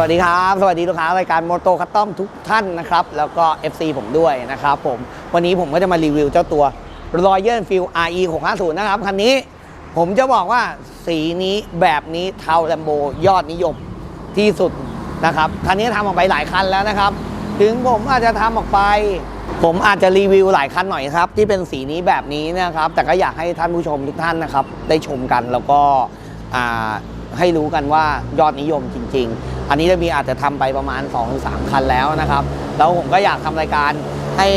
วัสดีครับ สวัสดีลูกค้ารายการมอโตคัตตอมทุกท่านนะครับ แล้วก็ FC ผมด้วยนะครับผม วันนี้ผมก็จะมารีวิวเจ้าตัว Royal Field RE 650นะครับ คันนี้ผมจะบอกว่าสีนี้แบบนี้เทาแลมโบยอดนิยมที่สุดนะครับ คันนี้ทำออกไปหลายคันแล้วนะครับ ถึงผมอาจจะทำออกไป ผมอาจจะรีวิวหลายคันหน่อยครับ ที่เป็นสีนี้แบบนี้นะครับ แต่ก็อยากให้ท่านผู้ชมทุกท่านนะครับ ได้ชมกันแล้วก็ให้รู้กันว่ายอดนิยมจริง ๆ อันนี้จะมีอาจจะทำไปประมาณ2อสคันแล้วนะครับ แล้วผมก็อยากทำรายการให้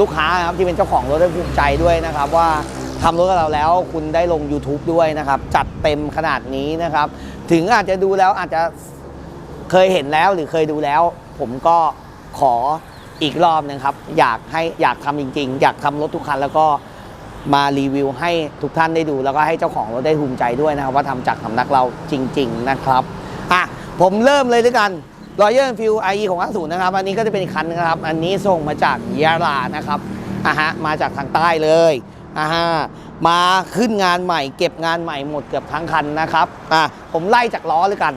ลูกค้าครับที่เป็นเจ้าของรถได้ภูมิใจด้วยนะครับ ว่าทำรถกับเราแล้วคุณได้ลง YouTube ด้วยนะครับ จัดเต็มขนาดนี้นะครับ ถึงอาจจะดูแล้วอาจจะเคยเห็นแล้วหรือเคยดูแล้ว ผมก็ขออีกรอบนึงครับ อยากให้อยากทำจริง ๆ อยากทำรถทุกคันแล้วก็มารีวิวให้ทุกท่านได้ดู แล้วก็ให้เจ้าของรถได้ภูมิใจด้วยนะครับ ว่าทำจากสำนักเราจริง ๆ นะครับอะ ผมเริ่มเลยด้วยกัน Royal Field IE ของ50นะครับ อันนี้ก็จะเป็นอีกคันนึงนะครับ อันนี้ส่งมาจากยะลานะครับอะฮะมาจากทางใต้เลยอะฮะมาขึ้นงานใหม่ เก็บงานใหม่หมดเกือบทั้งคันนะครับอะผมไล่จากล้อเลยกัน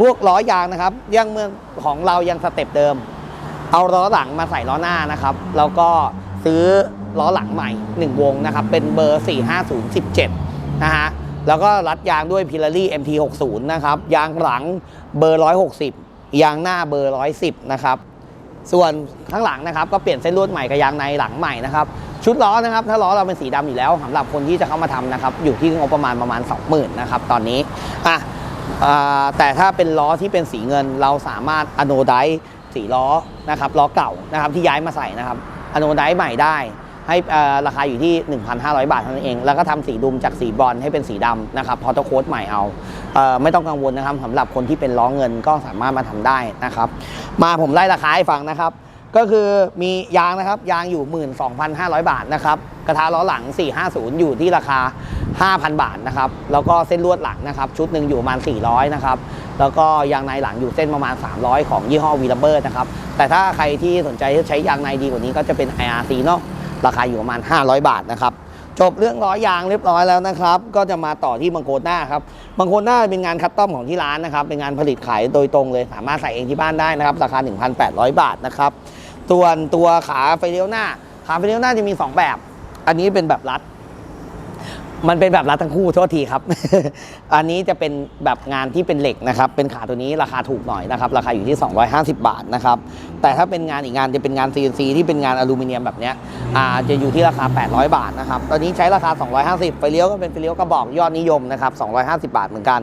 พวกล้อยางนะครับยังเมืองของเรายังสเต็ปเดิม เอาล้อหลังมาใส่ล้อหน้านะครับแล้วก็ซื้อล้อหลังใหม่ 1 วงนะครับ เป็นเบอร์ 45017 นะฮะ แล้วก็รัดยางด้วยพิลารี่ MT60 นะครับ ยางหลังเบอร์ 160 ยางหน้าเบอร์ 110 นะครับ ส่วนข้างหลังนะครับก็เปลี่ยนเส้นลวดใหม่กับยางในหลังใหม่นะครับ ชุดล้อนะครับ ถ้าล้อเราเป็นสีดำอยู่แล้วสำหรับคนที่จะเข้ามาทำนะครับ อยู่ที่งบประมาณประมาณ 20,000นะครับตอนนี้อะอ่าแต่ถ้าเป็นล้อที่เป็นสีเงินเราสามารถอโนไดสีล้อนะครับล้อเก่านะครับที่ย้ายมาใส่นะครับอโนไดใหม่ได้ ให้ราคาอยู่ที่ 1,500 บาทเท่านั้นเอง แล้วก็ทำสีดุมจากสีบอนซ์ให้เป็นสีดำนะครับพอตโค้ดใหม่เอาเออไม่ต้องกังวลนะครับสำหรับคนที่เป็นล้อเงินก็สามารถมาทำได้นะครับ มาผมไล่ราคาให้ฟังนะครับก็คือมียางนะครับยางอยู่ 12,500 บาทนะครับกระทะล้อหลัง 450 อยู่ที่ราคา 5,000 บาทนะครับแล้วก็เส้นลวดหลังนะครับชุดหนึ่งอยู่ประมาณ 400 นะครับแล้วก็ยางในหลังอยู่เส้นประมาณ 300 ของยี่ห้อวีลเบอร์นะครับแต่ถ้าใครที่สนใจจะใช้ยางในดีกว่านี้ก็จะเป็น IRC เนาะ ราคาอยู่ประมาณ 500 บาทนะครับจบเรื่องล้อยางเรียบร้อยแล้วนะครับ ก็จะมาต่อที่บังโคหน้าครับบังโคหน้าเป็นงานคัสตอมของที่ร้านนะครับ เป็นงานผลิตขายโดยตรงเลย สามารถใส่เองที่บ้านได้นะครับ ราคา 1,800 บาทนะครับ ส่วนตัวขาไฟเลี้ยวหน้า ขาไฟเลี้ยวหน้าจะมี 2 แบบ อันนี้เป็นแบบรัด มันเป็นแบบรัดทั้งคู่โทษทีครับ อันนี้จะเป็นแบบงานที่เป็นเหล็กนะครับ เป็นขาตัวนี้ราคาถูกหน่อยนะครับ ราคาอยู่ที่ 250 บาทนะครับ แต่ถ้าเป็นงานอีกงานจะเป็นงาน CNC ที่เป็นงานอลูมิเนียมแบบเนี้ยอ่าจะอยู่ที่ราคา 800 บาทนะครับ ตอนนี้ใช้ราคา 250 ไฟเลี้ยวก็เป็นไฟเลี้ยวกระบอกยอดนิยมนะครับ 250 บาทเหมือนกัน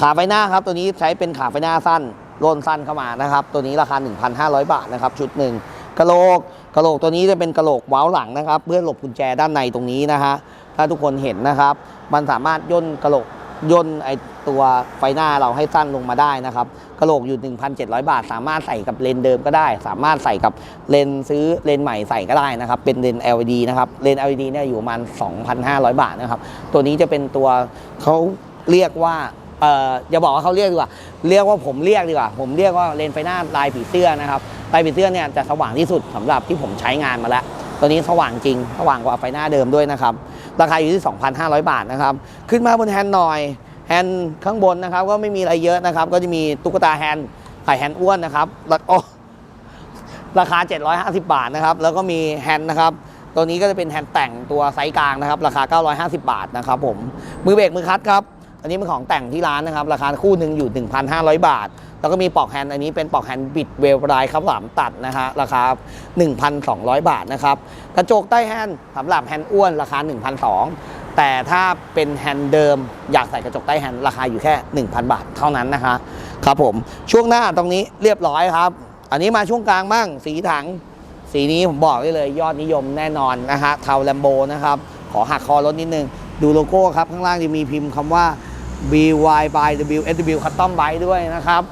ขาไฟหน้าครับ ตัวนี้ใช้เป็นขาไฟหน้าสั้นโลนสั้นเข้ามานะครับ ตัวนี้ราคา 1,500 บาทนะครับชุดหนึ่งกระโหลกกระโหลกตัวนี้จะเป็นกระโหลกเว้าหลังนะครับ เพื่อหลบกุญแจด้านในตรงนี้นะฮะ ถ้าทุกคนเห็นนะครับ มันสามารถย่นกระโหลกย่นไอตัวไฟหน้าเราให้สั้นลงมาได้นะครับกระโหลกอยู่ 1,700 บาท สามารถใส่กับเลนเดิมก็ได้ สามารถใส่กับเลนซื้อเลนใหม่ใส่ก็ได้นะครับ เป็นเลน LED นะครับเลน LED เนี่ยอยู่ประมาณ 2,500 บาทนะครับ ตัวนี้จะเป็นตัวเขาเรียกว่าเอ่ออย่าบอกว่าเขาเรียกดีกว่า เรียกว่าผมเรียกดีกว่า ผมเรียกว่าเลนไฟหน้าลายผีเสื้อนะครับลายผีเสื้อเนี่ยจะสว่างที่สุดสำหรับที่ผมใช้งานมาแล้ว ตัวนี้สว่างจริง สว่างกว่าไฟหน้าเดิมด้วยนะครับ ราคาอยู่ที่ 2,500 บาทนะครับ ขึ้นมาบนแฮนด์หน่อย แฮนด์ข้างบนนะครับ ก็ไม่มีอะไรเยอะนะครับ ก็จะมีตุ๊กตาแฮนด์ไข่แฮนด์อ้วนนะครับแล้วโอ้ราคา 750 บาทนะครับ แล้วก็มีแฮนด์นะครับ ตัวนี้ก็จะเป็นแฮนด์แต่งตัวไซส์กลางนะครับ ราคา 950 บาทนะครับผม มือเบรกมือคัดครับ อันนี้เป็นของแต่งที่ร้านนะครับ ราคาคู่หนึ่งอยู่ 1,500 บาท แล้วก็มีปลอกแฮนด์อันนี้เป็นปลอกแฮนด์บิดเวลลายครับหลามตัดนะฮะราคา 1,200 บาทนะครับกระจกใต้แฮนด์สำหรับแฮนด์อ้วนราคา 1,200 แต่ถ้าเป็นแฮนด์เดิมอยากใส่กระจกใต้แฮนด์ราคาอยู่แค่ 1,000 บาทเท่านั้นนะคะครับผมช่วงหน้าตรงนี้เรียบร้อยครับ อันนี้มาช่วงกลางบ้างสีถังสีนี้ผมบอกได้เลยยอดนิยมแน่นอนนะฮะเทาแลมโบนะครับขอหักคอรถนิดนึง ดูโลโก้ครับ ข้างล่างจะมีพิมพ์คำว่า BY by WSW Custom Bike ด้วยนะครับ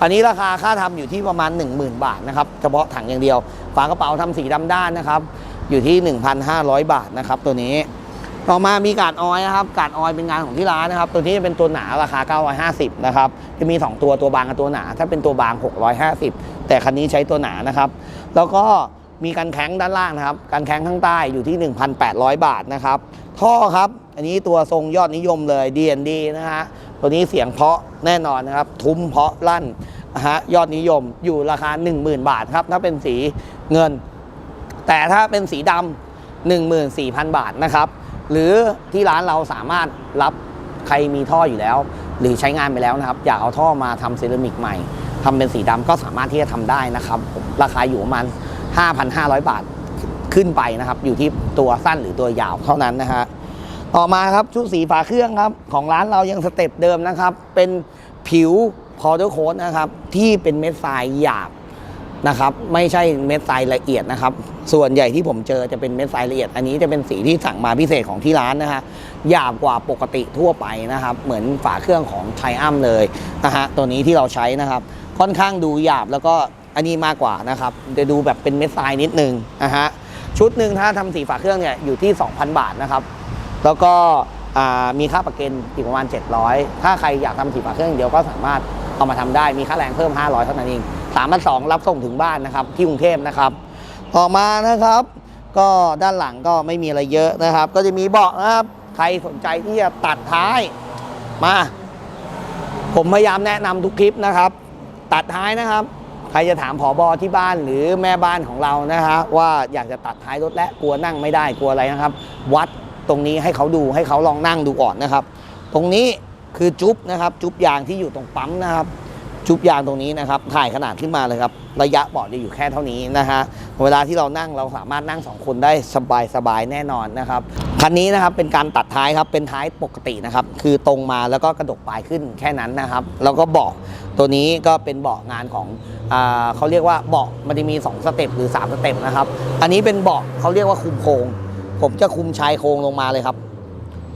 อันนี้ราคาค่าทำอยู่ที่ประมาณ 10,000 บาทนะครับเฉพาะถังอย่างเดียว ฝากระเป๋าทำสีดำด้านนะครับ อยู่ที่ 1,500 บาทนะครับตัวนี้ต่อมามีการออยนะครับการออยเป็นงานของที่ร้านนะครับ ตัวนี้จะเป็นตัวหนาราคา 950 นะครับ จะมี 2 ตัวตัวบางกับตัวหนา ถ้าเป็นตัวบาง 650 แต่คันนี้ใช้ตัวหนานะครับ แล้วก็มีการแข้งด้านล่างนะครับการแข้งข้างใต้อยู่ที่ 1,800 บาทนะครับ ท่อครับ อันนี้ตัวทรงยอดนิยมเลย D&D นะฮะ ตัวนี้เสียงเพาะแน่นอนนะครับ ทุ้มเพาะลั่นฮะยอดนิยมอยู่ราคา 10,000 บาทครับ ถ้าเป็นสีเงิน แต่ถ้าเป็นสีดำ14,000 บาทนะครับ หรือที่ร้านเราสามารถรับใครมีท่ออยู่แล้ว หรือใช้งานไปแล้วนะครับ อยากเอาท่อมาทำเซรามิกใหม่ทำเป็นสีดำก็สามารถที่จะทำได้นะครับ ราคาอยู่ประมาณ 5,500 บาทขึ้นไปนะครับ อยู่ที่ตัวสั้นหรือตัวยาวเท่านั้นนะฮะ ต่อมาครับชุดสีฝาเครื่องครับ ของร้านเรายังสเต็ปเดิมนะครับ เป็นผิวพอ w โค้ดนะครับ ที่เป็นเม็ดทรายหยาบนะครับ ไม่ใช่เม็ดทรายละเอียดนะครับ ส่วนใหญ่ที่ผมเจอจะเป็นเม็ดทรายละเอียด อันนี้จะเป็นสีที่สั่งมาพิเศษของที่ร้านนะฮะหยาบกว่าปกติทั่วไปนะครับ เหมือนฝาเครื่องของไทอัมเลยนะฮะตัวนี้ที่เราใช้นะครับ ค่อนข้างดูหยาบแล้วก็อันนี้มากกว่านะครับจะดูแบบเป็นเม็ดทรายนิดนึงนะฮะชุดหนึ่งถ้าทำสีฝาเครื่องเนี่ยอยู่ที่ 2,000 บาทนะครับ แล้วก็มีค่าประกันอีกประมาณ 700 ถ้าใครอยากทำสีฝาเครื่องเดียวก็สามารถเอามาทำได้มีค่าแรงเพิ่ม 500 เท่านั้นเองสามพันสองรับส่งถึงบ้านนะครับที่กรุงเทพนะครับ ต่อมานะครับ ก็ด้านหลังก็ไม่มีอะไรเยอะนะครับ ก็จะมีเบาะนะครับใครสนใจที่จะตัดท้ายมา ผมพยายามแนะนำทุกคลิปนะครับ ตัดท้ายนะครับ ใครจะถามผอบอที่บ้านหรือแม่บ้านของเรานะฮะว่าอยากจะตัดท้ายรถและกลัวนั่งไม่ได้กลัวอะไรนะครับ วัด ตรงนี้ให้เขาดูให้เขาลองนั่งดูก่อนนะครับ ตรงนี้คือจุ๊บนะครับ จุ๊บยางที่อยู่ตรงปั๊มนะครับ จุ๊บยางตรงนี้นะครับ ถ่ายขนาดขึ้นมาเลยครับ ระยะเบาะจะอยู่แค่เท่านี้นะฮะเวลาที่เรานั่งเราสามารถนั่งสองคนได้สบายสบายแน่นอนนะครับคันนี้นะครับเป็นการตัดท้ายครับเป็นท้ายปกตินะครับ คือตรงมาแล้วก็กระดกปลายขึ้นแค่นั้นนะครับ แล้วก็เบาะตัวนี้ก็เป็นเบาะงานของอ่าเขาเรียกว่าเบาะมันจะมี 2 สเต็ปหรือ 3 สเต็ปนะครับ อันนี้เป็นเบาะเขาเรียกว่าคุมโครง ผมจะคุมชายโครงลงมาเลยครับ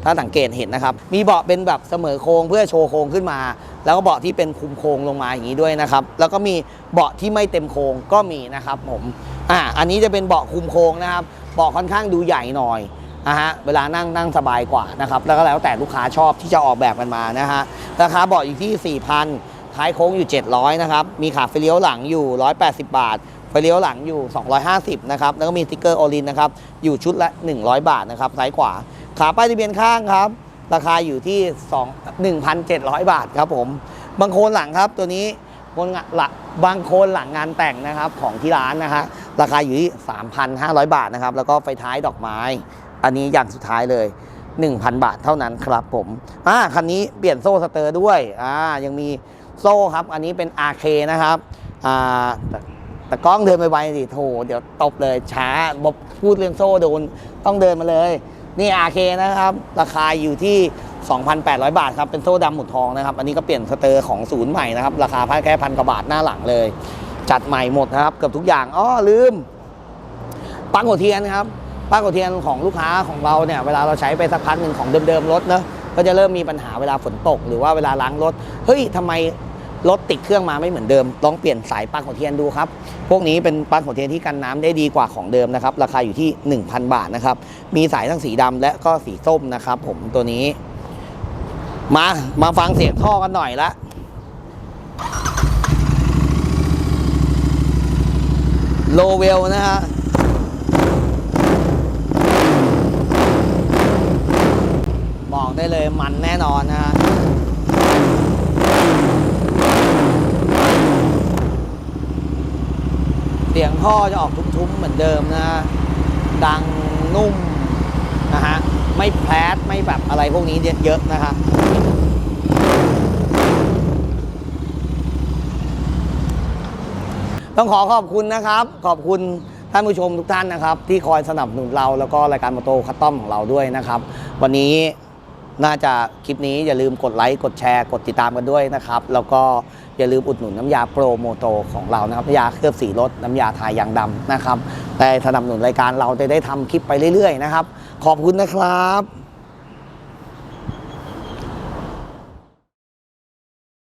ถ้าสังเกตเห็นนะครับ มีเบาะเป็นแบบเสมอโครงเพื่อโชว์โครงขึ้นมา แล้วก็เบาะที่เป็นคุมโครงลงมาอย่างนี้ด้วยนะครับ แล้วก็มีเบาะที่ไม่เต็มโครงก็มีนะครับผมอ่าอันนี้จะเป็นเบาะคุมโครงนะครับเบาะค่อนข้างดูใหญ่หน่อยนะฮะเวลานั่งนั่งสบายกว่านะครับแล้วก็แล้วแต่ลูกค้าชอบที่จะออกแบบกันมานะฮะราคาเบาะอยู่ที่4,000 ท้ายโค้งอยู่ 700 นะครับ มีขาไฟเลี้ยวหลังอยู่ 180 บาท ไฟเลี้ยวหลังอยู่ 250 นะครับ แล้วก็มีสติ๊กเกอร์โอลินนะครับ อยู่ชุดละ 100 บาทนะครับ ซ้ายขวา ขาป้ายทะเบียนข้างครับ ราคาอยู่ที่ 2 1,700 บาทครับผม บางโคนหลังครับตัวนี้คนหลังบางโคนหลังงานแต่งนะครับของที่ร้านนะฮะ ราคาอยู่ที่ 3,500 บาทนะครับ แล้วก็ไฟท้ายดอกไม้ อันนี้อย่างสุดท้ายเลย1,000 บาทเท่านั้นครับผม อ่า คันนี้เปลี่ยนโซ่สเตอร์ด้วย อ่า ยังมี โซ่ครับ อันนี้เป็น RK นะครับอ่าแต่กล้องเดินไปไวสิโถเดี๋ยวตบเลยช้าบอกพูดเรื่องโซ่โดนต้องเดินมาเลย นี่ RK นะครับ ราคาอยู่ที่ 2,800 บาทครับ เป็นโซ่ดำหมุดทองนะครับ อันนี้ก็เปลี่ยนสเตอร์ของศูนย์ใหม่นะครับ ราคาแค่พันกว่าบาทหน้าหลังเลย จัดใหม่หมดนะครับ เกือบทุกอย่างอ้อลืมปังหัวเทียนครับปังหัวเทียนของลูกค้าของเราเนี่ยเวลาเราใช้ไปสักพักหนึ่งของเดิมๆรถเนอะก็จะเริ่มมีปัญหาเวลาฝนตก หรือว่าเวลาล้างรถ เฮ้ยทำไม รถติดเครื่องมาไม่เหมือนเดิมลองเปลี่ยนสายปลั๊กหัวเทียนดูครับ พวกนี้เป็นปลั๊กหัวเทียนที่กันน้ำได้ดีกว่าของเดิมนะครับ ราคาอยู่ที่ 1,000 บาทนะครับ มีสายทั้งสีดำและก็สีส้มนะครับ ผมตัวนี้ มามาฟังเสียงท่อกันหน่อยละโลเวลนะฮะบอกได้เลยมันแน่นอนนะฮะ เสียงท่อจะออกทุ้มๆเหมือนเดิมนะ ดังนุ่มนะฮะ ไม่แพลดไม่แบบอะไรพวกนี้เยอะๆนะฮะต้องขอขอบคุณนะครับ ขอบคุณท่านผู้ชมทุกท่านนะครับ ที่คอยสนับสนุนเราแล้วก็รายการมอโตคัตตอมของเราด้วยนะครับ วันนี้ น่าจะคลิปนี้อย่าลืมกดไลค์กดแชร์กดติดตามกันด้วยนะครับ แล้วก็อย่าลืมอุดหนุนน้ำยาโปรโมโตของเรานะครับน้ำยาเคลือบสีรถน้ำยาทายางดำนะครับได้สนับสนุนรายการเราจะได้ทำคลิปไปเรื่อยๆนะครับ ขอบคุณนะครับ